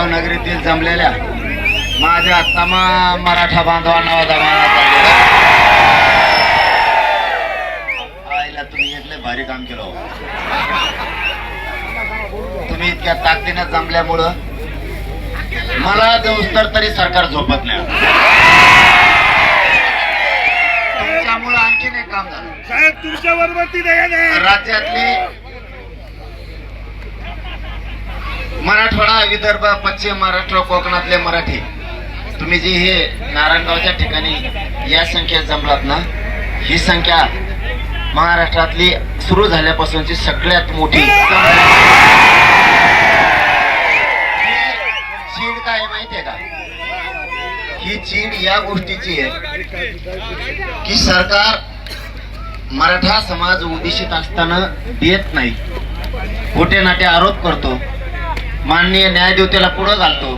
जमलेल्या माझ्या तमाम मराठा बांधवांना जमाना आईला तुम्ही लय भारी काम केलं हो. तुम्ही इतक्या ताकदीनं जमल्यामुळं मला जवळ तरी सरकार झोपत नाही. तुमच्यामुळं आणखीन एक काम झालं. साहेब तुमच्या बरोबर राज्यातली मराठवाडा विदर्भ पश्चिम महाराष्ट्र कोकणातले मराठी. तुम्ही जी हे नारायणगावच्या ठिकाणी या संख्या जमलात ना ही संख्या महाराष्ट्रातली सुरू झाल्यापासूनची सगळ्यात मोठी. चीड काय आहे माहितीये का? ही चीड या गोष्टीची आहे की सरकार मराठा समाज उदिशित असताना देत नाही. खोटे नाटे आरोप करतो. माननीय न्यायदेवतेला पुढं घालतो.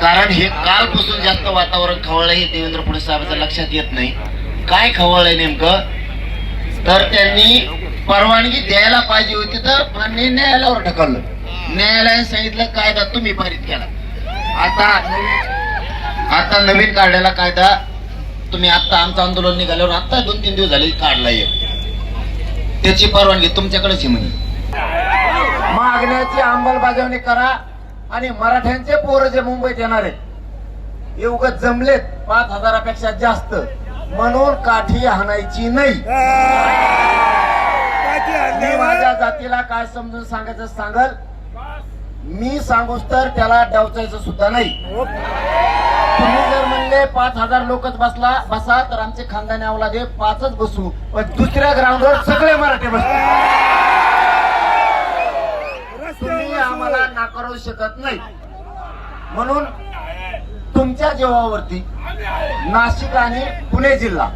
कारण हे कालपासून जास्त वातावरण खवळलं हे देवेंद्र फडणवीस साहेबांच्या लक्षात येत नाही. काय खवळलंय नेमकं? तर त्यांनी परवानगी द्यायला पाहिजे होती तर माननीय न्यायालयावर ढकललं. न्यायालयाने सांगितलं कायदा तुम्ही पारित केला. आता आता नवीन काढलेला कायदा तुम्ही आता आमचं आंदोलन निघाल्यावर आता दोन तीन दिवस झाले काढला एक त्याची परवानगी तुमच्याकडेच आहे म्हणे. मागण्याची अंमलबजावणी करा आणि मराठ्यांचे पोरं जे मुंबईत येणार आहेत उगाच जमलेत पाच हजारापेक्षा जास्त. म्हणून काठी हाणायची नाही. मी माझ्या जातीला काय समजून सांगायचं सांगल? मी सांगूस तर त्याला डावचायचं सुद्धा नाही. तुम्ही जर म्हणले पाच हजार लोकच बसला बसा तर आमचे खानदानी अवलादे पाचच बसू. पण दुसऱ्या ग्राउंडवर सगळे मराठी बसतात. तुम्ही आम्हाला नाकारू शकत नाही. म्हणून तुमच्या जीवावरती नाशिक आणि पुणे जिल्हा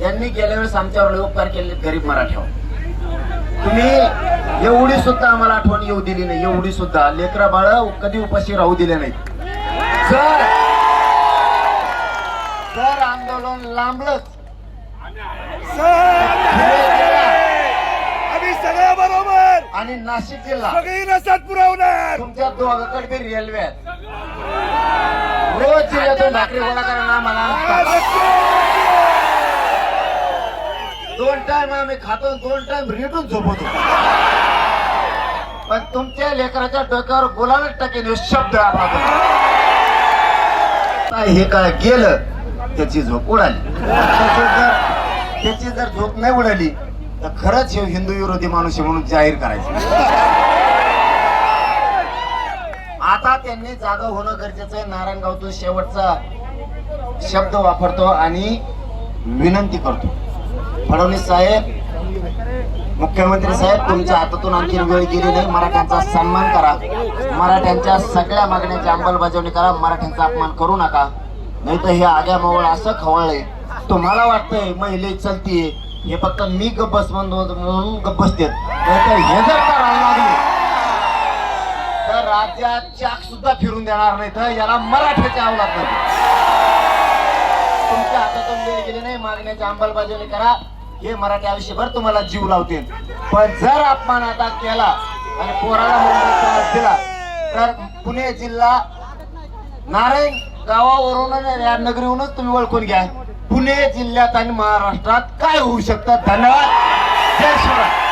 यांनी गेल्या वेळेस आमच्यावर उपकार केले गरीब मराठ्यावर. तुम्ही एवढी सुद्धा आम्हाला आठवण येऊ दिली नाही एवढी सुद्धा. लेकरा बाळ कधी उपाशी राहू दिले नाही जर जर आंदोलन लांबलंच साहेब, पुणे जिल्हा आम्ही सगळ्या बरोबर आणि नाशिक जिल्हा. सगळी रसात पुरवणार. तुमच्या दोघाकडे बी रेल्वे आहेत. रोज जिल्ह्यातून भाकरी गोळा करा आम्हाला आणतात. दोन टाइम आम्ही खातो आणि दोन टाइम रिटून झोपतो. पण तुमच्या लेकराच्या डोक्यावर बोलायलाच टाकेन हे शब्द हे काय गेलं त्याची झोप उडाली. त्याची जर झोप नाही उडाली तर खरंच हे हिंदू विरोधी माणूस आहे म्हणून जाहीर करायचं. आता त्यांनी जागा होणं गरजेचं आहे. नारायणगावतून शेवटचा शब्द वापरतो आणि विनंती करतो. फडणवीस साहेब मुख्यमंत्री साहेब तुमच्या हातातून आणखी वेळ गेली नाही. मराठ्यांचा सन्मान करा. मराठ्यांच्या सगळ्या मागण्यांची अंमलबजावणी करा. मराठ्यांचा अपमान करू नका. नाही तर हे आग्या मावळ असं खवळलंय. तुम्हाला वाटतंय महिले चलतीये. हे फक्त मी गप्पस म्हणून गप्पस देत तर हे जर करायला लागले तर राज्यात चाक सुद्धा फिरून देणार नाही. तर याला मराठ्याचे अवलाद नाही तुमच्या हातातून वेळ गेली नाही मागण्याची अंमलबजावणी करा. हे मराठी आयुष्यभर तुम्हाला जीव लावतील. पण जर अपमान आता केला आणि पोराला त्रास दिला तर पुणे जिल्हा नारायण गावावरून या नगरीहूनच तुम्ही ओळखून घ्या. पुणे जिल्ह्यात आणि महाराष्ट्रात काय होऊ शकतं? धन्यवाद. जय शिवराय